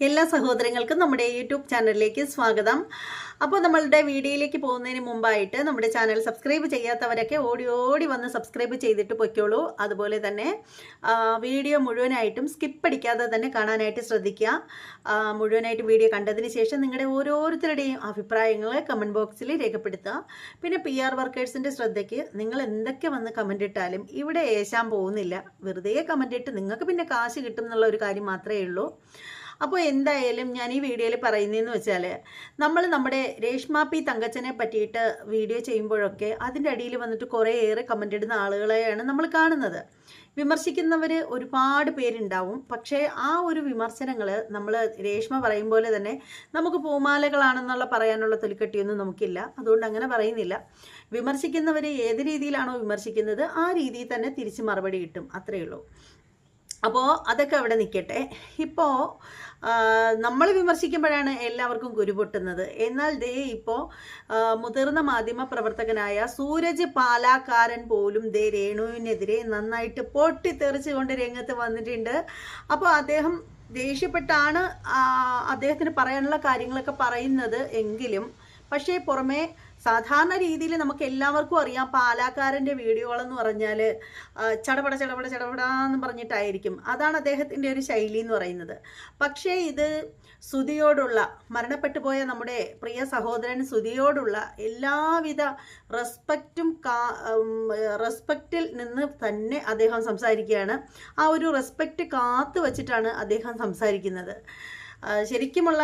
എല്ലാ സഹോദരങ്ങൾക്കും നമ്മുടെ യൂട്യൂബ് ചാനലിലേക്ക് സ്വാഗതം. അപ്പോൾ നമ്മളുടെ വീഡിയോയിലേക്ക് പോകുന്നതിന് മുമ്പായിട്ട് നമ്മുടെ ചാനൽ സബ്സ്ക്രൈബ് ചെയ്യാത്തവരൊക്കെ ഓടി ഓടി വന്ന് സബ്സ്ക്രൈബ് ചെയ്തിട്ട് പൊയ്ക്കോളൂ. അതുപോലെ തന്നെ വീഡിയോ മുഴുവനായിട്ടും സ്കിപ്പ് അടിക്കാതെ തന്നെ കാണാനായിട്ട് ശ്രദ്ധിക്കുക. മുഴുവനായിട്ട് വീഡിയോ കണ്ടതിന് ശേഷം നിങ്ങളുടെ ഓരോരുത്തരുടെയും അഭിപ്രായങ്ങൾ കമന്റ് ബോക്സിൽ രേഖപ്പെടുത്തുക. പിന്നെ പി ആർ വർക്കേഴ്സിന്റെ ശ്രദ്ധയ്ക്ക് നിങ്ങൾ എന്തൊക്കെ വന്ന് കമന്റ് ഇട്ടാലും ഇവിടെ ഏശാൻ പോകുന്നില്ല. വെറുതെ കമന്റ് ഇട്ട് നിങ്ങൾക്ക് പിന്നെ കാശ് കിട്ടും എന്നുള്ള ഒരു കാര്യം മാത്രമേ ഉള്ളൂ. അപ്പോൾ എന്തായാലും ഞാൻ ഈ വീഡിയോയിൽ പറയുന്നതെന്ന് വെച്ചാൽ നമ്മൾ നമ്മുടെ രേഷ്മ പി തങ്കച്ചനെ പറ്റിയിട്ട് വീഡിയോ ചെയ്യുമ്പോഴൊക്കെ അതിന്റെ അടിയിൽ വന്നിട്ട് കുറേയേറെ കമന്റ് ഇടുന്ന ആളുകളെയാണ് നമ്മൾ കാണുന്നത്. വിമർശിക്കുന്നവർ ഒരുപാട് പേരുണ്ടാവും. പക്ഷേ ആ ഒരു വിമർശനങ്ങൾ നമ്മൾ രേഷ്മ പറയും പോലെ തന്നെ നമുക്ക് പൂമാലകളാണെന്നുള്ള പറയാനുള്ള തൊലിക്കട്ടിയൊന്നും നമുക്കില്ല. അതുകൊണ്ട് അങ്ങനെ പറയുന്നില്ല. വിമർശിക്കുന്നവർ ഏത് രീതിയിലാണോ വിമർശിക്കുന്നത് ആ രീതിയിൽ തന്നെ തിരിച്ച് മറുപടി കിട്ടും. അത്രയേ ഉള്ളൂ അപ്പോൾ അതൊക്കെ അവിടെ നിൽക്കട്ടെ ഇപ്പോൾ നമ്മൾ വിമർശിക്കുമ്പോഴാണ് എല്ലാവർക്കും കുരുപൊട്ടുന്നത് എന്നാൽ ദേ ഇപ്പോൾ മുതിർന്ന മാധ്യമ പ്രവർത്തകനായ സൂരജ് പാലാക്കാരൻ പോലും ദേ രേണുവിനെതിരെ നന്നായിട്ട് പൊട്ടിത്തെറിച്ചുകൊണ്ട് രംഗത്ത് വന്നിട്ടുണ്ട്. അപ്പോൾ അദ്ദേഹം ദേഷ്യപ്പെട്ടാണ് അദ്ദേഹത്തിന് പറയാനുള്ള കാര്യങ്ങളൊക്കെ പറയുന്നത് എങ്കിലും പക്ഷേ പുറമേ സാധാരണ രീതിയിൽ നമുക്ക് എല്ലാവർക്കും അറിയാം പാലാക്കാരന്റെ വീഡിയോകളെന്ന് പറഞ്ഞാൽ ചടപട ചടപട ചടപടാന്ന് പറഞ്ഞിട്ടായിരിക്കും. അതാണ് അദ്ദേഹത്തിന്റെ ഒരു ശൈലി എന്ന് പറയുന്നത്. പക്ഷേ ഇത് സുതിയോടുള്ള മരണപ്പെട്ടു പോയ നമ്മുടെ പ്രിയ സഹോദരൻ സുതിയോടുള്ള എല്ലാവിധ റെസ്പെക്റ്റും റെസ്പെക്റ്റിൽ നിന്ന് തന്നെ അദ്ദേഹം സംസാരിക്കുകയാണ്. ആ ഒരു റെസ്പെക്റ്റ് കാത്തു വച്ചിട്ടാണ് അദ്ദേഹം സംസാരിക്കുന്നത്. ശരിക്കുമുള്ള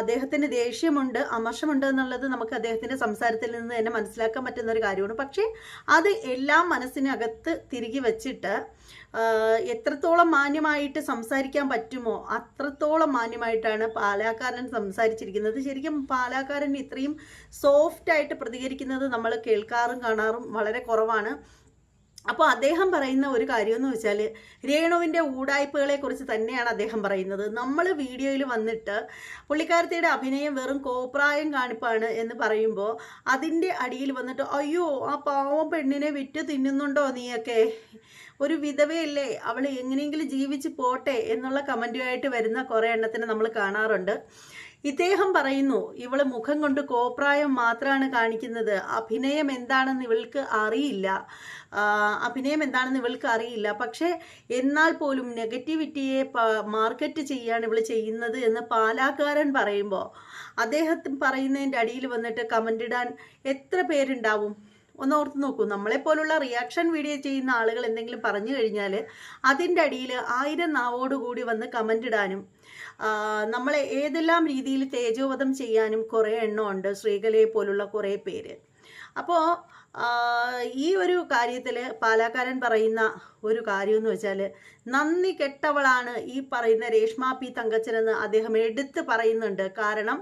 അദ്ദേഹത്തിന് ദേഷ്യമുണ്ട് അമർഷമുണ്ട് എന്നുള്ളത് നമുക്ക് അദ്ദേഹത്തിന്റെ സംസാരത്തിൽ നിന്ന് തന്നെ മനസ്സിലാക്കാൻ പറ്റുന്ന ഒരു കാര്യമാണ്. പക്ഷേ അത് എല്ലാം മനസ്സിനകത്ത് തിരികെ വെച്ചിട്ട് എത്രത്തോളം മാന്യമായിട്ട് സംസാരിക്കാൻ പറ്റുമോ അത്രത്തോളം മാന്യമായിട്ടാണ് പാലാക്കാരൻ സംസാരിച്ചിരിക്കുന്നത്. ശരിക്കും പാലാക്കാരൻ ഇത്രയും സോഫ്റ്റായിട്ട് പ്രതികരിക്കുന്നത് നമ്മൾ കേൾക്കാറും കാണാറും വളരെ കുറവാണ്. അപ്പോൾ അദ്ദേഹം പറയുന്ന ഒരു കാര്യം എന്ന് വെച്ചാൽ രേണുവിന്റെ ഊടായ്പകളെ കുറിച്ച് തന്നെയാണ് അദ്ദേഹം പറയുന്നത്. നമ്മൾ വീഡിയോയിൽ വന്നിട്ട് പുള്ളിക്കാരത്തിയുടെ അഭിനയം വെറും കോപ്രായം കാണിപ്പാണ് എന്ന് പറയുമ്പോൾ അതിന്റെ അടിയിൽ വന്നിട്ട് അയ്യോ ആ പാവം പെണ്ണിനെ വിറ്റ് തിന്നുന്നുണ്ടോ നീയൊക്കെ? ഒരു വിധവയല്ലേ അവൾ എങ്ങനെയെങ്കിലും ജീവിച്ച് പോട്ടെ എന്നുള്ള കമന്റുമായിട്ട് വരുന്ന കുറേ എണ്ണത്തിന് നമ്മൾ കാണാറുണ്ട്. ഇദ്ദേഹം പറയുന്നു ഇവൾ മുഖം കൊണ്ട് കോപ്രായം മാത്രമാണ് കാണിക്കുന്നത്. അഭിനയം എന്താണെന്ന് ഇവൾക്ക് അറിയില്ല. അഭിനയം എന്താണെന്ന് ഇവൾക്ക് അറിയില്ല. പക്ഷേ എന്നാൽ പോലും നെഗറ്റിവിറ്റിയെ മാർക്കറ്റ് ചെയ്യാണ് ഇവൾ ചെയ്യുന്നത് എന്ന് പാലാക്കാരൻ പറയുമ്പോൾ അദ്ദേഹത്തിന് പറയുന്നതിന്റെ അടിയിൽ വന്നിട്ട് കമന്റ് ഇടാൻ എത്ര പേരുണ്ടാവും? ഒന്ന് ഓർത്ത് നോക്കൂ. നമ്മളെപ്പോലുള്ള റിയാക്ഷൻ വീഡിയോ ചെയ്യുന്ന ആളുകൾ എന്തെങ്കിലും പറഞ്ഞു കഴിഞ്ഞാൽ അതിന്റെ അടിയിൽ ആയിരം നാവോടുകൂടി വന്ന് കമന്റ് ഇടാനും നമ്മളെ ഏതെല്ലാം രീതിയിൽ തേജോവധം ചെയ്യാനും കുറേ എണ്ണമുണ്ട് ശ്രീകലയെ പോലുള്ള കുറേ പേര്. അപ്പോൾ ഈ ഒരു കാര്യത്തിൽ പാലാക്കാരൻ പറയുന്ന ഒരു കാര്യം എന്ന് വെച്ചാൽ നന്ദി കെട്ടവളാണ് ഈ പറയുന്ന രേഷ്മ പി തങ്കച്ചനെന്ന് അദ്ദേഹം എടുത്ത് പറയുന്നുണ്ട്. കാരണം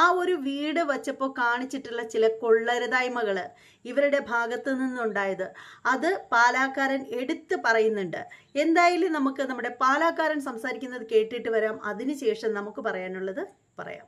ആ ഒരു വീട് വച്ചപ്പോൾ കാണിച്ചിട്ടുള്ള ചില കൊള്ളരുതായ്മകൾ ഇവരുടെ ഭാഗത്തു നിന്നുണ്ടായത്. അത് പാലാക്കാരൻ എടുത്ത് പറയുന്നുണ്ട്. എന്തായാലും നമുക്ക് നമ്മുടെ പാലാക്കാരൻ സംസാരിക്കുന്നത് കേട്ടിട്ട് വരാം. അതിനുശേഷം നമുക്ക് പറയാനുള്ളത് പറയാം.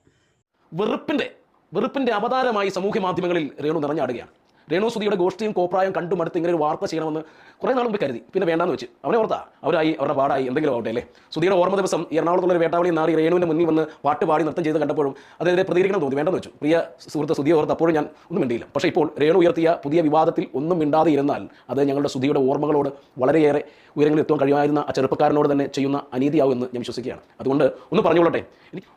വെറുപ്പിന്റെ വെറുപ്പിന്റെ അവതാരമായി സമൂഹ മാധ്യമങ്ങളിൽ രേണു നിറഞ്ഞാടുകയാണ്. രേണു സുധിയുടെ ഗോഷ്ഠിയും കോപ്രായം കണ്ടുമടുത്ത് ഇങ്ങനെ ഒരു വാർത്ത ചെയ്യണമെന്ന് കുറേ നാളും മുമ്പ് കരുതി. പിന്നെ വേണ്ടാന്ന് വെച്ച്. അവനെ ഓർത്താ? അവരായി അവരുടെ പാടായി എന്തെങ്കിലും ആവട്ടെ അല്ലേ? സുധിയുടെ ഓർമ്മ ദിവസം എറണാകുളത്തുള്ള ഒരു വേട്ടാവളി നാറി രേണുവിന്റെ മുന്നിൽ വന്ന് പാട്ട് പാടി നൃത്തം ചെയ്ത് കണ്ടപ്പോഴും അതെതിരെ പ്രതികരിക്കണം തോന്നി. വേണ്ടെന്ന് വെച്ചു. പ്രിയ സുഹൃത്ത് സുധിയെ ഓർത്ത് അപ്പോഴും ഞാൻ ഒന്നും മിണ്ടിയില്ല. പക്ഷേ ഇപ്പോൾ രേണു ഉയർത്തിയ പുതിയ വിവാദത്തിൽ ഒന്നും മിണ്ടാതെ ഇരുന്നാൽ അത് ഞങ്ങളുടെ സുധിയുടെ ഓർമ്മകളോട് വളരെയേറെ ഉയരങ്ങളിൽ എത്താൻ കഴിയുമായിരുന്ന ആ ചെറുപ്പക്കാരനോട് തന്നെ ചെയ്യുന്ന അനീതിയാവും എന്ന് ഞാൻ വിശ്വസിക്കുകയാണ്. അതുകൊണ്ട് ഒന്ന് പറഞ്ഞുകൊള്ളട്ടെ.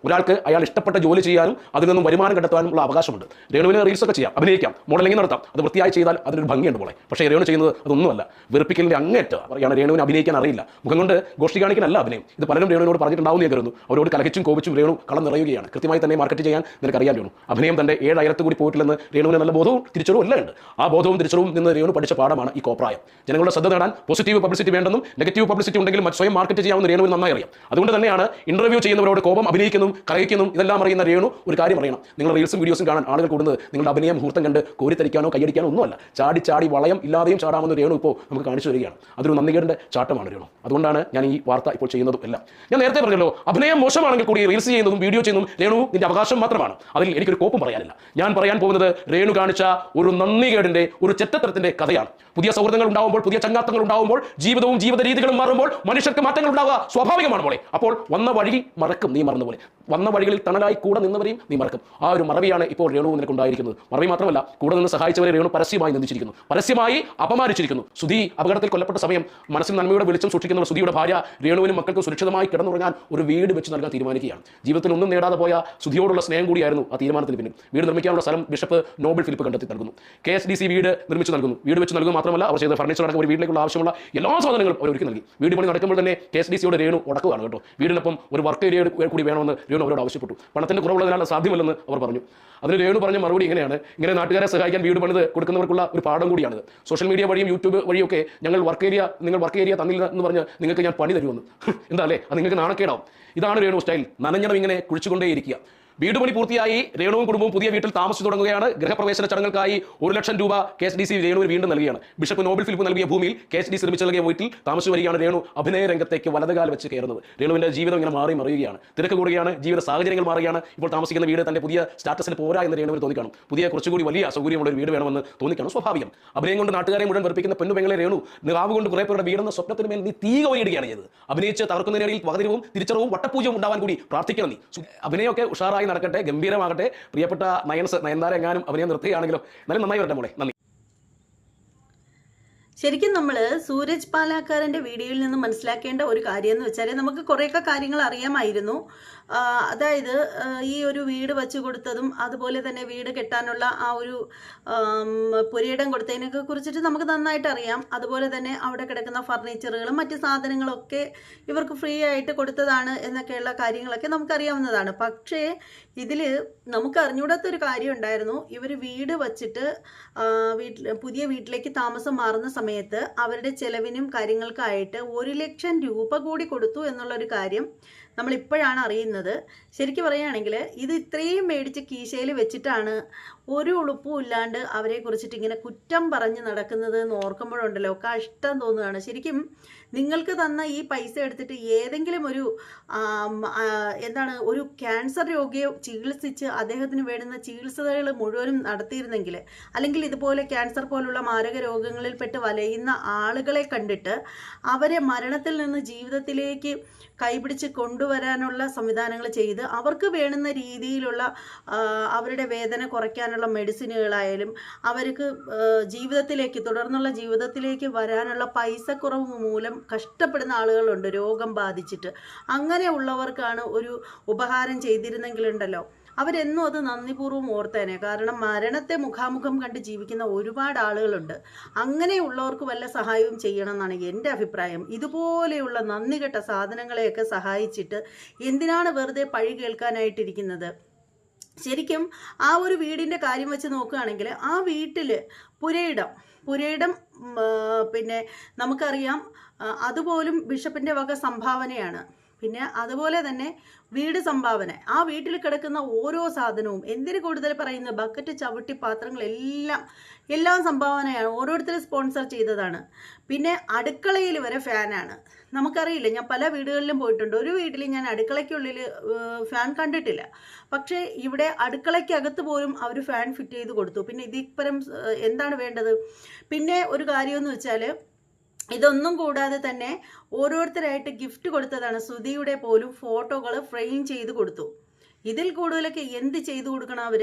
ഒരാൾക്ക് അയാൾ ഇഷ്ടപ്പെട്ട ജോലി ചെയ്യാനും അതിൽ നിന്നും വരുമാനം കണ്ടെത്താനുമുള്ള അവകാശമുണ്ട്. രേണുവിന് റീൽസ് ഒക്കെ ചെയ്യാം അഭിനയിക്കാം മോഡലിംഗ് നടത്താം അത് വൃത്തിയായി ചെയ്താൽ അതിനൊരു ഭംഗിയുണ്ട് പോലെ പക്ഷേ രേണു ചെയ്യുന്നത് അതൊന്നുമല്ല. വെറുപ്പിക്കലിന്റെ അങ്ങേറ്റ പറയുകയാണ് രേണുവിന് അഭിനയിക്കാൻ അറിയില്ല. മുഖം കൊണ്ട് കാണിക്കാനല്ല അഭിനയം. ഇത് പലരും രേണുവിനോട് പറഞ്ഞിട്ടുണ്ടാവും കരുതുന്നു. അവരോട് കലഹിച്ചും കോപിച്ചും രേണു കളം നിറയുകയാണ്. കൃത്യമായി തന്നെ മാർക്കറ്റ് ചെയ്യാൻ നിനക്ക് അറിയാൻ രേണു അഭിനയം തന്റെ ഏഴ് അയലത്ത് കൂടി പോയിട്ടില്ലെന്ന് രേണുവിന് നല്ല ബോധവും തിരിച്ചറിവും ഉണ്ട്. ആ ബോധവും തിരിച്ചറിവും നിന്ന് രേണു പഠിച്ച പാഠമാണ് ഈ കോപ്രായം. ജനങ്ങളുടെ ശ്രദ്ധ നേടാൻ പോസിറ്റീവ് പബ്ലിസിറ്റി വേണ്ടെന്നും നെഗറ്റീവ് പബ്ലിസിറ്റി ഉണ്ടെങ്കിലും സ്വയം മാർക്കറ്റ് ചെയ്യാവുന്ന രേണുവിന് നന്നായി അറിയാം. അതുകൊണ്ട് തന്നെയാണ് ഇന്റർവ്യൂ ചെയ്യുന്നവരോട് കോപം അഭിനയിക്കുന്നതും കലഹിക്കുന്നതും ഇതെല്ലാം അറിയുന്ന രേണു ഒരു കാര്യം അറിയണം. നിങ്ങൾ റീൽസും വീഡിയോസും കാണാൻ ആളുകൾ കൂടുന്നത് നിങ്ങളുടെ അഭിനയം മുഹൂർത്തം കണ്ട് കോരിത്തരിക്കാനോ കയ്യടി പേടിക്കാൻ ഒന്നുമല്ല ചാടി ചാടി വളയം ഇല്ലാതെയും ചാടാമെന്ന് രേണു ഇപ്പോൾ നമുക്ക് കാണിച്ചു തരികയാണ്. അതൊരു നന്ദികേടിന്റെ ചാട്ടമാണ് രേണു. അതുകൊണ്ടാണ് ഞാൻ ഈ വാർത്ത ഇപ്പോൾ ചെയ്യുന്നതും എല്ലാം. ഞാൻ നേരത്തെ പറഞ്ഞല്ലോ അഭിനയം മോശമാണെങ്കിൽ കൂടി റീൽസ് ചെയ്യുന്നതും വീഡിയോ ചെയ്യുന്നതും രേണു നിന്റെ അവകാശം മാത്രമാണ്. അതിൽ എനിക്കൊരു കോപ്പും പറയാനില്ല. ഞാൻ പറയാൻ പോകുന്നത് രേണു കാണിച്ച ഒരു നന്ദികേടിന്റെ ഒരു ചെറ്റത്തരത്തിന്റെ കഥയാണ്. പുതിയ സൗഹൃദങ്ങൾ ഉണ്ടാവുമ്പോൾ പുതിയ ചങ്ങാത്തങ്ങൾ ഉണ്ടാവുമ്പോൾ ജീവിതവും ജീവിത രീതികളും മാറുമ്പോൾ മനുഷ്യർക്ക് മാറ്റങ്ങൾ ഉണ്ടാവുക സ്വാഭാവികമാണ് പോലെ അപ്പോൾ വന്ന വഴി മറക്കും നീ മറന്ന പോലെ. വന്ന വഴികളിൽ തണലായി കൂടെ നിന്നവരെയും നീ മറക്കും. ആ ഒരു മറവിയാണ് ഇപ്പോൾ രേണു നിനക്കുണ്ടായിരിക്കുന്നത്. മറവി മാത്രമല്ല കൂടെ നിന്ന് സഹായിച്ചവരെ രേണു പരസ്യമായി നിന്ദിച്ചിരിക്കുന്നു. പരസ്യമായി അപമാനിച്ചിരിക്കുന്നു. സുധി അപകടത്തിൽ കൊല്ലപ്പെട്ട സമയം മനസ്സിൽ നന്മയുടെ വെളിച്ചം സൂക്ഷിക്കുന്ന സുധിയുടെ ഭാര്യ രേണുവിനും മക്കൾക്കും സുരക്ഷിതമായി കിടന്നുറങ്ങാൻ ഒരു വീട് വെച്ച് നൽകാൻ തീരുമാനിക്കുകയാണ്. ജീവിതത്തിൽ ഒന്നും നേടാതെ പോയ സുധിയോടുള്ള സ്നേഹം കൂടിയായിരുന്നു ആ തീരുമാനത്തിന് പിന്നിൽ. വീട് നിർമ്മിക്കാനുള്ള സ്ഥലം ബിഷപ്പ് നോബൽ ഫിലിപ്പ് കണ്ടെത്തി നൽകുന്നു. കെ എസ് ഡി സി വീട് നിർമ്മിച്ച് നൽകുന്നു. വീട് വെച്ച് നൽകുക മാത്രമല്ല അവർ ചെയ്ത ഫർണിച്ചർ അടക്കം ഒരു വീട്ടിലേക്കുള്ള ആവശ്യമുള്ള എല്ലാ സാധനങ്ങളും അവർ ഒരുക്കി നൽകി. വീട് പണി നടക്കുമ്പോൾ തന്നെ കെ എസ് ഡി സിയുടെ രേണു ഉടക്കുകയാണ് കേട്ടോ. വീടിനൊപ്പം ഒരു വർക്ക് ഏരിയ കൂടി വേണമെന്ന് രേണു അവരോട് ആവശ്യപ്പെട്ടു. പണത്തിന്റെ കുറവുള്ളതിനാൽ സാധ്യമല്ലെന്ന് അവർ പറഞ്ഞു. അതിന് രേണു പറഞ്ഞ മറുപടി ഇങ്ങനെയാണ്. ഇങ്ങനെ നാട്ടുകാരെ സഹായിക്കാൻ വീട് പണിത് കൊടുക്കുന്നവർക്കുള്ള ഒരു പാഠം കൂടിയാണിത്. സോഷ്യൽ മീഡിയ വഴിയും യൂട്യൂബ് വഴിയൊക്കെ ഞങ്ങൾ വർക്ക് ഏരിയ നിങ്ങൾ വർക്ക് ഏരിയ തന്നില്ല എന്ന് പറഞ്ഞ് നിങ്ങൾക്ക് ഞാൻ പണി തരുമെന്ന്. എന്താ അല്ലേ? അത് നിങ്ങൾക്ക് നാണക്കേടാവും. ഇതാണ് രേണു സ്റ്റൈൽ നനഞ്ഞണം ഇങ്ങനെ കുഴിച്ചുകൊണ്ടേയിരിക്കുക. വീട് പണി പൂർത്തിയായി രേണുവും കുടുംബവും പുതിയ വീട്ടിൽ താമസിച്ചു തുടങ്ങുകയാണ്. ഗൃഹപ്രവേശന ചടങ്ങുകൾക്കായി ഒരു ലക്ഷം രൂപ കെ എസ് ഡി സി രേണുവിന് വീണ്ടും നൽകിയാണ്. ബിഷപ്പ് നോബിൾ ഫിലിപ്പ് നൽകിയ ഭൂമിയിൽ കെ എസ് ഡി സി നിർമ്മിച്ചു നൽകിയ വീട്ടിൽ താമസിച്ചു വരികയാണ് രേണു. അഭിനയ രംഗത്തേക്ക് വലതുകാൽ വെച്ച് കയറുന്നത്. രേണുവിന്റെ ജീവിതം ഇങ്ങനെ മാറി മറിയുകയാണ്. തിരക്ക് കൂടുകയാണ് ജീവിത സാഹചര്യങ്ങൾ മാറുകയാണ്. ഇപ്പോൾ താമസിക്കുന്ന വീട് തന്റെ പുതിയ സ്റ്റാറ്റസിന് പോരാ എന്ന് രേണുവിന് തോന്നിക്കണം. പുതിയ കുറച്ചുകൂടി വലിയ സൗകര്യമുള്ള ഒരു വീട് വേണമെന്ന് തോന്നിക്കണം സ്വാഭാവികം. അഭിനയം കൊണ്ട് നാട്ടുകാരെ മുഴുവൻ വെറുപ്പിക്കുന്ന പെണ്ണുപെങ്ങളെ രേണു നിറാവ് കൊണ്ട് കുറെ പേരുടെ വീടെന്ന സ്വപ്നത്തിന് മേൽ നീ തീ കോരിയിടുകയാണ് ചെയ്തത്. അഭിനയിച്ച് തകർക്കുന്നതിനിടയിൽ വകതിരിവും തിരിച്ചറിവും വട്ടപൂജവും ഉണ്ടാവാൻ കൂടി പ്രാർത്ഥിക്കണം നീ. അഭിനയമൊക്കെ ഉഷാറായി നടക്കട്ടെ ഗംഭീരമാകട്ടെ. പ്രിയപ്പെട്ട നയൻസ് നയൻതാര എങ്ങാനും അവനെ നിർത്തുകയാണെങ്കിലും? എന്നാലും നന്നായി വരട്ടെ മോളെ. നന്ദി. ശരിക്കും നമ്മൾ സൂരജ് പാലാക്കാരന്റെ വീഡിയോയിൽ നിന്ന് മനസ്സിലാക്കേണ്ട ഒരു കാര്യം എന്ന് വെച്ചാൽ നമുക്ക് കുറേയൊക്കെ കാര്യങ്ങൾ അറിയാമായിരുന്നു. അതായത് ഈ ഒരു വീട് വച്ചു കൊടുത്തതും അതുപോലെ തന്നെ വീട് കെട്ടാനുള്ള ആ ഒരു പുരയിടം കൊടുത്തതിനൊക്കെ കുറിച്ചിട്ട് നമുക്ക് നന്നായിട്ട് അറിയാം. അതുപോലെ തന്നെ അവിടെ കിടക്കുന്ന ഫർണിച്ചറുകളും മറ്റ് സാധനങ്ങളൊക്കെ ഇവർക്ക് ഫ്രീ ആയിട്ട് കൊടുത്തതാണ് എന്നൊക്കെയുള്ള കാര്യങ്ങളൊക്കെ നമുക്കറിയാവുന്നതാണ്. പക്ഷേ ഇതിൽ നമുക്ക് അറിഞ്ഞൂടാത്തൊരു കാര്യം ഉണ്ടായിരുന്നു ഇവർ വീട് വച്ചിട്ട് വീട്ടിൽ പുതിയ വീട്ടിലേക്ക് താമസം മാറുന്ന സമയത്ത് അവരുടെ ചെലവിനും കാര്യങ്ങൾക്കായിട്ട് ഒരു ലക്ഷം രൂപ കൂടി കൊടുത്തു എന്നുള്ളൊരു കാര്യം നമ്മൾ ഇപ്പോഴാണ് അറിയുന്നത്. ശരിക്കും പറയുകയാണെങ്കിൽ ഇത് ഇത്രയും മേടിച്ച് കീശയിൽ വെച്ചിട്ടാണ് ഒരു ഉളുപ്പും ഇല്ലാണ്ട് അവരെ കുറിച്ചിട്ട് ഇങ്ങനെ കുറ്റം പറഞ്ഞ് നടക്കുന്നത് എന്ന് ഓർക്കുമ്പോഴുണ്ടല്ലോ. കഷ്ടം തോന്നുകയാണ്. ശരിക്കും നിങ്ങൾക്ക് തന്ന ഈ പൈസ എടുത്തിട്ട് ഏതെങ്കിലും ഒരു എന്താണ് ഒരു ക്യാൻസർ രോഗിയെ ചികിത്സിച്ച് അദ്ദേഹത്തിന് വേണ്ടുന്ന ചികിത്സകൾ മുഴുവനും നടത്തിയിരുന്നെങ്കിൽ അല്ലെങ്കിൽ ഇതുപോലെ ക്യാൻസർ പോലുള്ള മാരക രോഗങ്ങളിൽപ്പെട്ട് വലയുന്ന ആളുകളെ കണ്ടിട്ട് അവരെ മരണത്തിൽ നിന്ന് ജീവിതത്തിലേക്ക് കൈപിടിച്ച് കൊണ്ടുവരാനുള്ള സംവിധാനങ്ങൾ ചെയ്ത് അവർക്ക് വേണ്ടുന്ന രീതിയിലുള്ള അവരുടെ വേദന കുറയ്ക്കാനുള്ള മെഡിസിനുകളായാലും അവർക്ക് ജീവിതത്തിലേക്ക് തുടർന്നുള്ള ജീവിതത്തിലേക്ക് വരാനുള്ള പൈസക്കുറവ് മൂലം കഷ്ടപ്പെടുന്ന ആളുകളുണ്ട് രോഗം ബാധിച്ചിട്ട്. അങ്ങനെ ഉള്ളവർക്കാണ് ഒരു ഉപഹാരം ചെയ്തിരുന്നെങ്കിലുണ്ടല്ലോ. അവരെന്നും അത് നന്ദിപൂർവം ഓർത്തേനെ. കാരണം മരണത്തെ മുഖാമുഖം കണ്ട് ജീവിക്കുന്ന ഒരുപാട് ആളുകളുണ്ട്. അങ്ങനെയുള്ളവർക്ക് വല്ല സഹായവും ചെയ്യണം എന്നാണ് എന്റെ അഭിപ്രായം. ഇതുപോലെയുള്ള നന്ദികെട്ട സാധനങ്ങളെയൊക്കെ സഹായിച്ചിട്ട് എന്തിനാണ് വെറുതെ പഴി കേൾക്കാനായിട്ടിരിക്കുന്നത്? ശരിക്കും ആ ഒരു വീടിന്റെ കാര്യം വെച്ച് നോക്കുകയാണെങ്കിൽ ആ വീട്ടിൽ പുരയിടം പുരയിടം പിന്നെ നമുക്കറിയാം അതുപോലും ബിഷപ്പിന്റെ വക സംഭാവനയാണ്. പിന്നെ അതുപോലെ തന്നെ വീട് സംഭാവന. ആ വീട്ടിൽ കിടക്കുന്ന ഓരോ സാധനവും എന്തിന് കൂടുതൽ പറയുന്ന? ബക്കറ്റ് ചവിട്ടി പാത്രങ്ങൾ എല്ലാം എല്ലാം സംഭാവനയാണ്. ഓരോരുത്തരും സ്പോൺസർ ചെയ്തതാണ്. പിന്നെ അടുക്കളയിൽ വരെ ഫാനാണ് നമുക്കറിയില്ല ഞാൻ പല വീടുകളിലും പോയിട്ടുണ്ട്. ഒരു വീട്ടിൽ ഞാൻ അടുക്കളയ്ക്കുള്ളിൽ ഫാൻ കണ്ടിട്ടില്ല. പക്ഷേ ഇവിടെ അടുക്കളയ്ക്കകത്ത് പോലും അവർ ഫാൻ ഫിറ്റ് ചെയ്ത് കൊടുത്തു. പിന്നെ ഇതിപ്പരം എന്താണ് വേണ്ടത്? പിന്നെ ഒരു കാര്യമെന്ന് വെച്ചാൽ ഇതൊന്നും കൂടാതെ തന്നെ ഓരോരുത്തരായിട്ട് ഗിഫ്റ്റ് കൊടുത്തതാണ്. ശ്രുതിയുടെ പോലും ഫോട്ടോകൾ ഫ്രെയിം ചെയ്ത് കൊടുത്തു. ഇതിൽ കൂടുതലൊക്കെ എന്ത് ചെയ്തു കൊടുക്കണം അവർ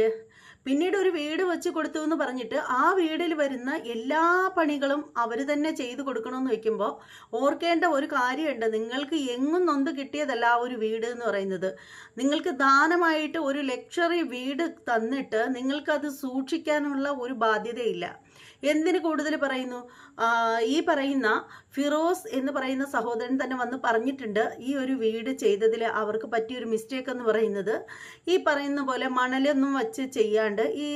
പിന്നീട് ഒരു വീട് വെച്ച് കൊടുത്തു എന്ന് പറഞ്ഞിട്ട് ആ വീടിൽ വരുന്ന എല്ലാ പണികളും അവർ തന്നെ ചെയ്തു കൊടുക്കണമെന്ന് വെക്കുമ്പോൾ ഓർക്കേണ്ട ഒരു കാര്യമുണ്ട്. നിങ്ങൾക്ക് എങ്ങും നൊന്ത് കിട്ടിയതല്ല ആ ഒരു വീട് എന്ന് പറയുന്നത്. നിങ്ങൾക്ക് ദാനമായിട്ട് ഒരു ലക്ഷറി വീട് തന്നിട്ട് നിങ്ങൾക്കത് സൂക്ഷിക്കാനുള്ള ഒരു ബാധ്യതയില്ല. എന്തിന് കൂടുതൽ പറയുന്നു? ഈ പറയുന്ന ഫിറോസ് എന്ന് പറയുന്ന സഹോദരൻ തന്നെ വന്ന് പറഞ്ഞിട്ടുണ്ട് ഈ ഒരു വീട് ചെയ്തതിൽ അവർക്ക് പറ്റിയൊരു മിസ്റ്റേക്ക് എന്ന് പറയുന്നത്. ഈ പറയുന്ന പോലെ മണലൊന്നും വച്ച് ചെയ്യാണ്ട് ഈ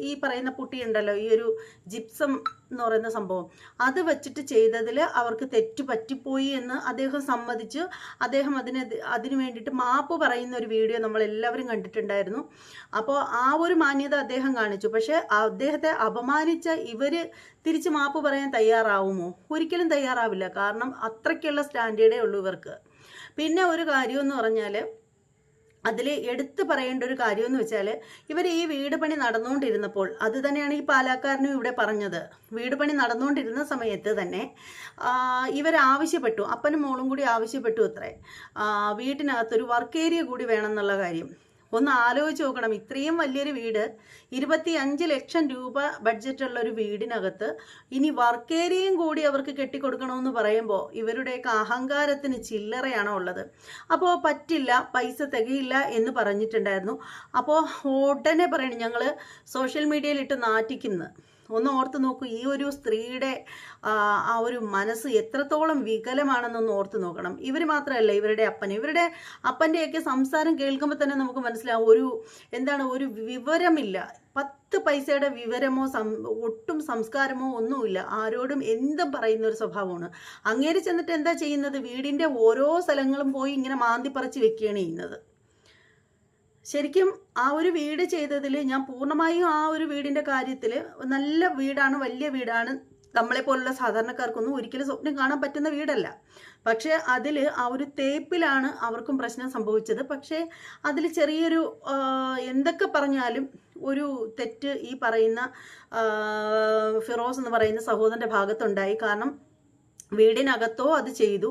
ഈ- പറയുന്ന പുട്ടിയുണ്ടല്ലോ ഈ ഒരു ജിപ്സം എന്ന് പറയുന്ന സംഭവം. അത് വെച്ചിട്ട് ചെയ്തതിൽ അവർക്ക് തെറ്റ് പറ്റിപ്പോയി എന്ന് അദ്ദേഹം സമ്മതിച്ച് അദ്ദേഹം അതിന് അതിന് വേണ്ടിയിട്ട് മാപ്പ് പറയുന്ന ഒരു വീഡിയോ നമ്മൾ എല്ലാവരും കണ്ടിട്ടുണ്ടായിരുന്നു. അപ്പോൾ ആ ഒരു മാന്യത അദ്ദേഹം കാണിച്ചു. പക്ഷേ അദ്ദേഹത്തെ അപമാനിച്ച ഇവർ തിരിച്ച് മാപ്പ് പറയാൻ തയ്യാറാവുമോ? ഒരിക്കലും തയ്യാറാവില്ല. കാരണം അത്രയ്ക്കുള്ള സ്റ്റാൻഡേർഡേ ഉള്ളൂ ഇവർക്ക്. പിന്നെ ഒരു കാര്യം എന്ന് പറഞ്ഞാൽ അതിൽ എടുത്തു പറയേണ്ട ഒരു കാര്യം എന്ന് വെച്ചാൽ ഇവർ ഈ വീട് പണി നടന്നുകൊണ്ടിരുന്നപ്പോൾ അത് തന്നെയാണ് ഈ പാലാക്കാരനും ഇവിടെ പറഞ്ഞത്. വീട് പണി നടന്നുകൊണ്ടിരുന്ന സമയത്ത് തന്നെ ഇവർ ആവശ്യപ്പെട്ടു അപ്പനും മോളും കൂടി ആവശ്യപ്പെട്ടു അത്രേ. വീട്ടിനകത്തൊരു വർക്ക് ഏരിയ കൂടി വേണം എന്നുള്ള കാര്യം. ഒന്ന് ആലോചിച്ച് നോക്കണം. ഇത്രയും വലിയൊരു വീട് ഇരുപത്തി അഞ്ച് ലക്ഷം രൂപ ബഡ്ജറ്റുള്ള ഒരു വീടിനകത്ത് ഇനി വർക്ക് ഏരിയയും കൂടി അവർക്ക് കെട്ടിക്കൊടുക്കണമെന്ന് പറയുമ്പോൾ ഇവരുടെയൊക്കെ അഹങ്കാരത്തിന് ചില്ലറയാണോ ഉള്ളത്? അപ്പോൾ പറ്റില്ല പൈസ തികയില്ല എന്ന് പറഞ്ഞിട്ടുണ്ടായിരുന്നു. അപ്പോൾ ഉടനെ പറയണം ഞങ്ങൾ സോഷ്യൽ മീഡിയയിലിട്ട് നാറ്റിക്കുന്നു. ഒന്ന് ഓർത്ത് നോക്കൂ ഈ ഒരു സ്ത്രീയുടെ ആ, ഒരു മനസ്സ് എത്രത്തോളം വികലമാണെന്നൊന്ന് ഓർത്ത് നോക്കണം. ഇവർ മാത്രമല്ല ഇവരുടെ അപ്പൻ. ഇവരുടെ അപ്പന്റെയൊക്കെ സംസാരം കേൾക്കുമ്പോൾ തന്നെ നമുക്ക് മനസ്സിലാവും ഒരു എന്താണ് ഒരു വിവരമില്ല. പത്ത് പൈസയുടെ വിവരമോ സം ഒട്ടും സംസ്കാരമോ ഒന്നുമില്ല. ആരോടും എന്തും പറയുന്ന ഒരു സ്വഭാവമാണ്. അങ്ങേര് ചെന്നിട്ട് എന്താ ചെയ്യുന്നത്? വീടിന്റെ ഓരോ സ്ഥലങ്ങളും പോയി ഇങ്ങനെ മാന്തി പറിച്ച് വെക്കുകയാണ് ചെയ്യുന്നത്. ശരിക്കും ആ ഒരു വീട് ചെയ്തതിൽ ഞാൻ പൂർണമായും ആ ഒരു വീടിന്റെ കാര്യത്തിൽ നല്ല വീടാണ് വലിയ വീടാണ്. നമ്മളെ പോലുള്ള സാധാരണക്കാർക്കൊന്നും ഒരിക്കലും സ്വപ്നം കാണാൻ പറ്റുന്ന വീടല്ല. പക്ഷേ അതിൽ ആ ഒരു തേപ്പിലാണ് അവർക്കും പ്രശ്നം സംഭവിച്ചത്. പക്ഷേ അതിൽ ചെറിയൊരു എന്തൊക്കെ പറഞ്ഞാലും ഒരു തെറ്റ് ഈ പറയുന്ന ഫിറോസ് എന്ന് പറയുന്ന സഹോദരന്റെ ഭാഗത്തുണ്ടായി. കാരണം വീടിനകത്തോ അത് ചെയ്തു.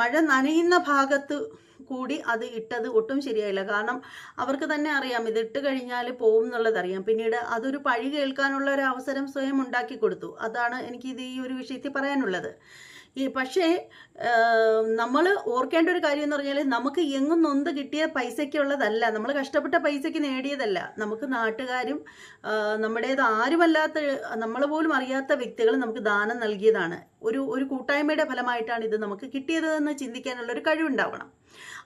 മഴ നനയുന്ന ഭാഗത്ത് കൂടി അത് ഇട്ടത് ഒട്ടും ശരിയായില്ല. കാരണം അവർക്ക് തന്നെ അറിയാം ഇത് ഇട്ട് കഴിഞ്ഞാൽ പോകും എന്നുള്ളത് അറിയാം. പിന്നീട് അതൊരു പഴി കേൾക്കാനുള്ള ഒരു അവസരം സ്വയം ഉണ്ടാക്കി കൊടുത്തു. അതാണ് എനിക്ക് ഇത് ഈ ഒരു വിഷയത്തിൽ പറയാനുള്ളത്. ഈ പക്ഷേ നമ്മൾ ഓർക്കേണ്ട ഒരു കാര്യം എന്ന് പറഞ്ഞാൽ നമുക്ക് എങ്ങും നൊന്ത് കിട്ടിയ പൈസയ്ക്കുള്ളതല്ല. നമ്മൾ കഷ്ടപ്പെട്ട പൈസയ്ക്ക് നേടിയതല്ല. നമുക്ക് നാട്ടുകാരും നമ്മുടേത് ആരുമല്ലാത്ത നമ്മൾ പോലും അറിയാത്ത വ്യക്തികൾ നമുക്ക് ദാനം നൽകിയതാണ്. ഒരു ഒരു കൂട്ടായ്മയുടെ ഫലമായിട്ടാണ് ഇത് നമുക്ക് കിട്ടിയതെന്ന് ചിന്തിക്കാനുള്ള ഒരു കഴിവുണ്ടാവണം.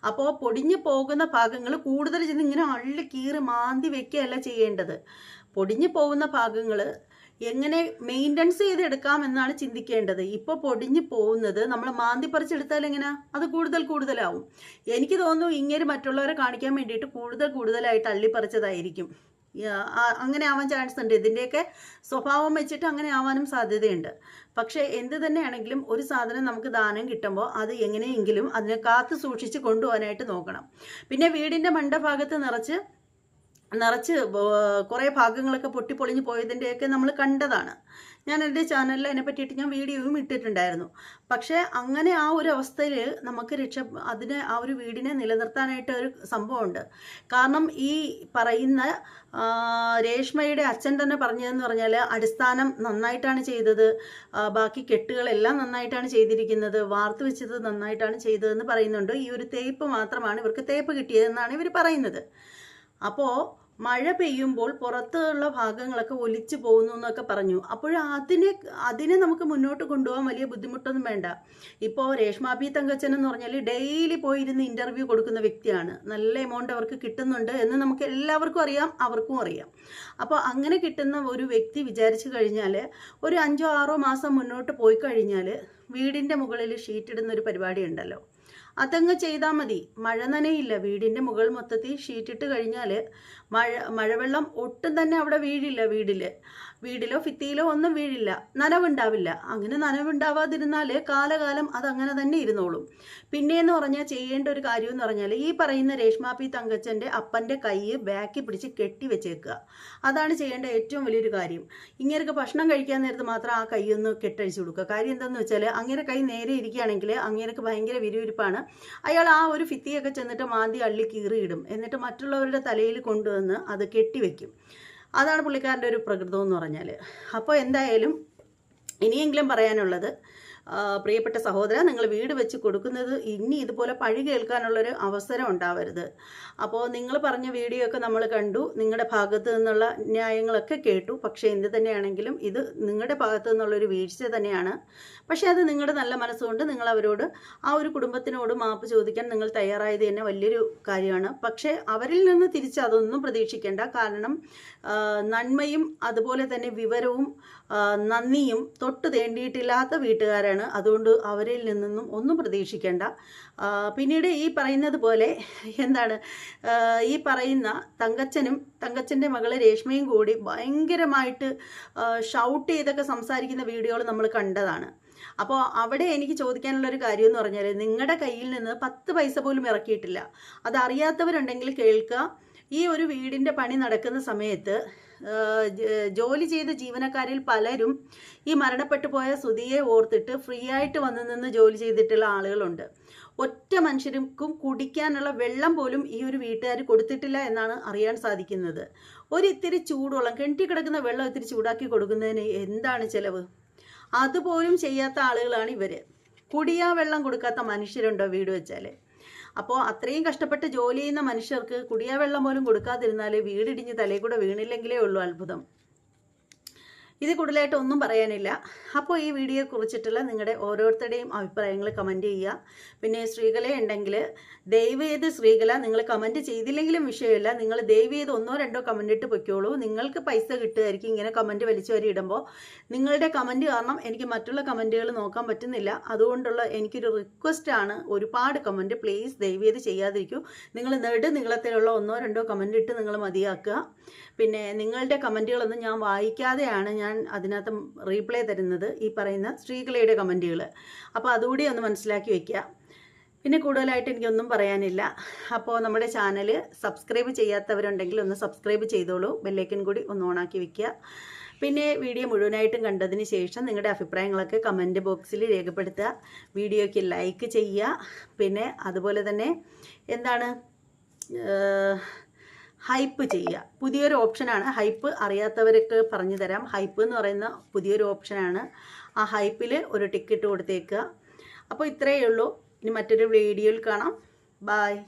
അപ്പോൾ പൊടിഞ്ഞു പോകുന്ന ഭാഗങ്ങൾ കൂടുതൽ ചെന്ന് ഇങ്ങനെ അള്ളി കീറി മാന്തി വെക്കുകയല്ല ചെയ്യേണ്ടത്. പൊടിഞ്ഞു പോകുന്ന ഭാഗങ്ങൾ എങ്ങനെ മെയിന്റനൻസ് ചെയ്തെടുക്കാം എന്നാണ് ചിന്തിക്കേണ്ടത്. ഇപ്പോൾ പൊടിഞ്ഞു പോകുന്നത് നമ്മൾ മാന്തി പറിച്ചെടുത്താൽ എങ്ങനെ? അത് കൂടുതൽ കൂടുതലാവും. എനിക്ക് തോന്നുന്നു ഇങ്ങനെ മറ്റുള്ളവരെ കാണിക്കാൻ വേണ്ടിയിട്ട് കൂടുതൽ കൂടുതലായിട്ട് അള്ളിപ്പറിച്ചതായിരിക്കും അങ്ങനെ ആവാൻ ചാൻസ് ഉണ്ട്. ഇതിന്റെയൊക്കെ സ്വഭാവം വെച്ചിട്ട് അങ്ങനെ ആവാനും സാധ്യതയുണ്ട്. പക്ഷേ എന്ത് തന്നെയാണെങ്കിലും ഒരു സാധനം നമുക്ക് ദാനം കിട്ടുമ്പോൾ അത് എങ്ങനെയെങ്കിലും അതിനെ കാത്തു സൂക്ഷിച്ച് കൊണ്ടുപോകാനായിട്ട് നോക്കണം. പിന്നെ വീടിന്റെ മണ്ടഭാഗത്ത് നിറച്ച് നിറച്ച് കുറേ ഭാഗങ്ങളൊക്കെ പൊട്ടിപ്പൊളിഞ്ഞ് പോയതിന്റെയൊക്കെ നമ്മൾ കണ്ടതാണ്. ഞാൻ എന്റെ ചാനലിൽ അതിനെ പറ്റിയിട്ട് ഞാൻ വീഡിയോയും ഇട്ടിട്ടുണ്ടായിരുന്നു. പക്ഷേ അങ്ങനെ ആ ഒരു അവസ്ഥയിൽ നമുക്ക് രക്ഷ അതിനെ ആ ഒരു വീടിനെ നിലനിർത്താനായിട്ട് ഒരു സംഭവമുണ്ട്. കാരണം ഈ പറയുന്ന രേഷ്മയുടെ അച്ഛൻ തന്നെ പറഞ്ഞതെന്ന് പറഞ്ഞാൽ അടിസ്ഥാനം നന്നായിട്ടാണ് ചെയ്തത് ബാക്കി കെട്ടുകളെല്ലാം നന്നായിട്ടാണ് ചെയ്തിരിക്കുന്നത് വാർത്ത് വെച്ചത് നന്നായിട്ടാണ് ചെയ്തതെന്ന് പറയുന്നുണ്ട്. ഈ ഒരു തേപ്പ് മാത്രമാണ് ഇവർക്ക് തേപ്പ് കിട്ടിയതെന്നാണ് ഇവർ പറയുന്നത്. അപ്പോൾ മഴ പെയ്യുമ്പോൾ പുറത്തുള്ള ഭാഗങ്ങളൊക്കെ ഒലിച്ചു പോകുന്നു എന്നൊക്കെ പറഞ്ഞു. അപ്പോൾ അതിനെ അതിനെ നമുക്ക് മുന്നോട്ട് കൊണ്ടുപോകാൻ വലിയ ബുദ്ധിമുട്ടൊന്നും വേണ്ട. ഇപ്പോൾ രേഷ്മ തങ്കച്ചൻ എന്ന് പറഞ്ഞാൽ ഡെയിലി പോയിരുന്ന് ഇന്റർവ്യൂ കൊടുക്കുന്ന വ്യക്തിയാണ്. നല്ല എമൗണ്ട് അവർക്ക് കിട്ടുന്നുണ്ട് എന്ന് നമുക്ക് എല്ലാവർക്കും അറിയാം അവർക്കും അറിയാം. അപ്പോൾ അങ്ങനെ കിട്ടുന്ന ഒരു വ്യക്തി വിചാരിച്ചു കഴിഞ്ഞാൽ ഒരു അഞ്ചോ ആറോ മാസം മുന്നോട്ട് പോയി കഴിഞ്ഞാൽ വീടിന്റെ മുകളിൽ ഷീറ്റിടുന്ന ഒരു പരിപാടി ഉണ്ടല്ലോ. അതങ്ങ് ചെയ്താൽ മതി. മഴ നനയില്ല. വീടിന്റെ മുകൾ മൊത്തത്തിൽ ഷീറ്റിട്ട് കഴിഞ്ഞാൽ മഴ മഴവെള്ളം ഒട്ടും തന്നെ അവിടെ വീഴില്ല വീടിൽ വീടിലോ ഭിത്തിയിലോ ഒന്നും വീഴില്ല നനവുണ്ടാവില്ല. അങ്ങനെ നനവുണ്ടാവാതിരുന്നാൽ കാലകാലം അതങ്ങനെ തന്നെ ഇരുന്നോളും. പിന്നെയെന്ന് പറഞ്ഞാൽ ചെയ്യേണ്ട ഒരു കാര്യം എന്ന് പറഞ്ഞാൽ ഈ പറയുന്ന രേഷ്മ പി തങ്കച്ചന്റെ അപ്പന്റെ കൈ ബാക്കി പിടിച്ച് കെട്ടി വെച്ചേക്കുക. അതാണ് ചെയ്യേണ്ട ഏറ്റവും വലിയൊരു കാര്യം. ഇങ്ങനെയൊക്കെ ഭക്ഷണം കഴിക്കാൻ നേരത്ത് മാത്രം ആ കൈ ഒന്ന് കെട്ടഴിച്ചു കൊടുക്കുക. കാര്യം എന്താണെന്ന് വെച്ചാൽ അങ്ങനെ കൈ നേരെ ഇരിക്കുകയാണെങ്കിൽ അങ്ങനെയൊക്കെ ഭയങ്കര വിരുവിരിപ്പാണ്. അയാൾ ആ ഒരു ഫിത്തിയൊക്കെ ചെന്നിട്ട് മാന്തി അള്ളി കീറിയിടും. എന്നിട്ട് മറ്റുള്ളവരുടെ തലയിൽ കൊണ്ടുവന്ന് അത് കെട്ടിവെക്കും അതാണ് പുള്ളിക്കാരന്റെ ഒരു പ്രകൃതം എന്ന് പറഞ്ഞാൽ അപ്പോൾ എന്തായാലും ഇനിയെങ്കിലും പറയാനുള്ളത് പ്രിയപ്പെട്ട സഹോദര നിങ്ങൾ വീട് വെച്ച് കൊടുക്കുന്നത് ഇനി ഇതുപോലെ പഴി കേൾക്കാനുള്ളൊരു അവസരം ഉണ്ടാവരുത്. അപ്പോൾ നിങ്ങൾ പറഞ്ഞ വീഡിയോ ഒക്കെ നമ്മൾ കണ്ടു നിങ്ങളുടെ ഭാഗത്തു നിന്നുള്ള ന്യായങ്ങളൊക്കെ കേട്ടു. പക്ഷേ എന്ത് തന്നെയാണെങ്കിലും ഇത് നിങ്ങളുടെ ഭാഗത്തു നിന്നുള്ളൊരു വീഴ്ച തന്നെയാണ്. പക്ഷേ അത് നിങ്ങളുടെ നല്ല മനസ്സുകൊണ്ട് നിങ്ങൾ അവരോട് ആ ഒരു കുടുംബത്തിനോട് മാപ്പ് ചോദിക്കാൻ നിങ്ങൾ തയ്യാറായത് തന്നെ വലിയൊരു കാര്യമാണ്. പക്ഷേ അവരിൽ നിന്ന് തിരിച്ച് അതൊന്നും പ്രതീക്ഷിക്കേണ്ട. കാരണം നന്മയും അതുപോലെ തന്നെ വിവരവും നന്ദിയും തൊട്ട് തേണ്ടിയിട്ടില്ലാത്ത വീട്ടുകാരാണ്. അതുകൊണ്ട് അവരിൽ നിന്നൊന്നും ഒന്നും പ്രതീക്ഷിക്കേണ്ട. പിന്നീട് ഈ പറയുന്നത് പോലെ എന്താണ്? ഈ പറയുന്ന തങ്കച്ചനും തങ്കച്ചന്റെ മകൾ രേഷ്മയും കൂടി ഭയങ്കരമായിട്ട് ഷൗട്ട് ചെയ്തൊക്കെ സംസാരിക്കുന്ന വീഡിയോകൾ നമ്മൾ കണ്ടതാണ്. അപ്പോൾ അവിടെ എനിക്ക് ചോദിക്കാനുള്ള ഒരു കാര്യം എന്ന് പറഞ്ഞാൽ നിങ്ങളുടെ കയ്യിൽ നിന്ന് പത്ത് പൈസ പോലും ഇറക്കിയിട്ടില്ല. അതറിയാത്തവരുണ്ടെങ്കിൽ കേൾക്കുക ഈ ഒരു വീടിന്റെ പണി നടക്കുന്ന സമയത്ത് ജോലി ചെയ്ത ജീവനക്കാരിൽ പലരും ഈ മരണപ്പെട്ടു പോയ സുധിയെ ഓർത്തിട്ട് ഫ്രീ ആയിട്ട് വന്നു നിന്ന് ജോലി ചെയ്തിട്ടുള്ള ആളുകളുണ്ട്. ഒറ്റ മനുഷ്യർക്കും കുടിക്കാനുള്ള വെള്ളം പോലും ഈ ഒരു വീട്ടുകാർ കൊടുത്തിട്ടില്ല എന്നാണ് അറിയാൻ സാധിക്കുന്നത്. ഒരു ഇത്തിരി ചൂടുവെള്ളം കെണ്ടി കിടക്കുന്ന വെള്ളം ഇത്തിരി ചൂടാക്കി കൊടുക്കുന്നതിന് എന്താണ് ചിലവ്? അതുപോലും ചെയ്യാത്ത ആളുകളാണ് ഇവർ കുടിയാ വെള്ളം കൊടുക്കാത്ത മനുഷ്യരുണ്ടോ വീട് വെച്ചാൽ അപ്പോൾ അത്രയും കഷ്ടപ്പെട്ട് ജോലി ചെയ്യുന്ന മനുഷ്യർക്ക് കുടിയാ വെള്ളം പോലും കൊടുക്കാതിരുന്നാൽ വീടിടിഞ്ഞ് തലയിൽ കൂടെ വീണില്ലെങ്കിലേ ഉള്ളൂ അത്ഭുതം. ഇത് കൂടുതലായിട്ട് ഒന്നും പറയാനില്ല. അപ്പോൾ ഈ വീഡിയോയെ കുറിച്ചിട്ടുള്ള നിങ്ങളുടെ ഓരോരുത്തരുടെയും അഭിപ്രായങ്ങൾ കമന്റ് ചെയ്യുക. പിന്നെ സ്ത്രീകളെ ഉണ്ടെങ്കിൽ ദയവ് ചെയ്ത് സ്ത്രീകള നിങ്ങൾ കമന്റ് ചെയ്തില്ലെങ്കിലും വിഷയമില്ല. നിങ്ങൾ ദയവ് ചെയ്ത് ഒന്നോ രണ്ടോ കമന്റ് ഇട്ട് പൊയ്ക്കോളൂ. നിങ്ങൾക്ക് പൈസ കിട്ടുമായിരിക്കും ഇങ്ങനെ കമന്റ് വലിച്ചു വരി ഇടുമ്പോൾ. നിങ്ങളുടെ കമന്റ് കാരണം എനിക്ക് മറ്റുള്ള കമന്റുകൾ നോക്കാൻ പറ്റുന്നില്ല. അതുകൊണ്ടുള്ള എനിക്കൊരു റിക്വസ്റ്റാണ് ഒരുപാട് കമന്റ് പ്ലീസ് ദയവ് ചെയ്ത് ചെയ്യാതിരിക്കൂ. നിങ്ങൾ നെട് നീളത്തിലുള്ള ഒന്നോ രണ്ടോ കമന്റ് ഇട്ട് നിങ്ങൾ മതിയാക്കുക. പിന്നെ നിങ്ങളുടെ കമന്റുകളൊന്നും ഞാൻ വായിക്കാതെയാണ് ഞാൻ അതിനകത്ത് റീപ്ലൈ തരുന്നത് ഈ പറയുന്ന സ്ത്രീകളുടെ കമന്റുകൾ. അപ്പോൾ അതുകൂടി ഒന്ന് മനസ്സിലാക്കി വയ്ക്കുക. പിന്നെ കൂടുതലായിട്ട് എനിക്കൊന്നും പറയാനില്ല. അപ്പോൾ നമ്മുടെ ചാനൽ സബ്സ്ക്രൈബ് ചെയ്യാത്തവരുണ്ടെങ്കിൽ ഒന്ന് സബ്സ്ക്രൈബ് ചെയ്തോളൂ. ബെല്ലൈക്കൻ കൂടി ഒന്ന് ഓണാക്കി വയ്ക്കുക. പിന്നെ വീഡിയോ മുഴുവനായിട്ടും കണ്ടതിന് ശേഷം നിങ്ങളുടെ അഭിപ്രായങ്ങളൊക്കെ കമന്റ് ബോക്സിൽ രേഖപ്പെടുത്തുക. വീഡിയോയ്ക്ക് ലൈക്ക് ചെയ്യുക. പിന്നെ അതുപോലെ തന്നെ എന്താണ് ഹൈപ്പ് ചെയ്യുക. പുതിയൊരു ഓപ്ഷനാണ് ഹൈപ്പ്. അറിയാത്തവർക്ക് പറഞ്ഞു തരാം. ഹൈപ്പ് എന്ന് പറയുന്ന പുതിയൊരു ഓപ്ഷനാണ്. ആ ഹൈപ്പിൽ ഒരു ടിക്കറ്റ് കൊടുത്തേക്കുക. അപ്പോൾ ഇത്രയേ ഉള്ളൂ. ഇനി മറ്റൊരു വീഡിയോയിൽ കാണാം. ബായ്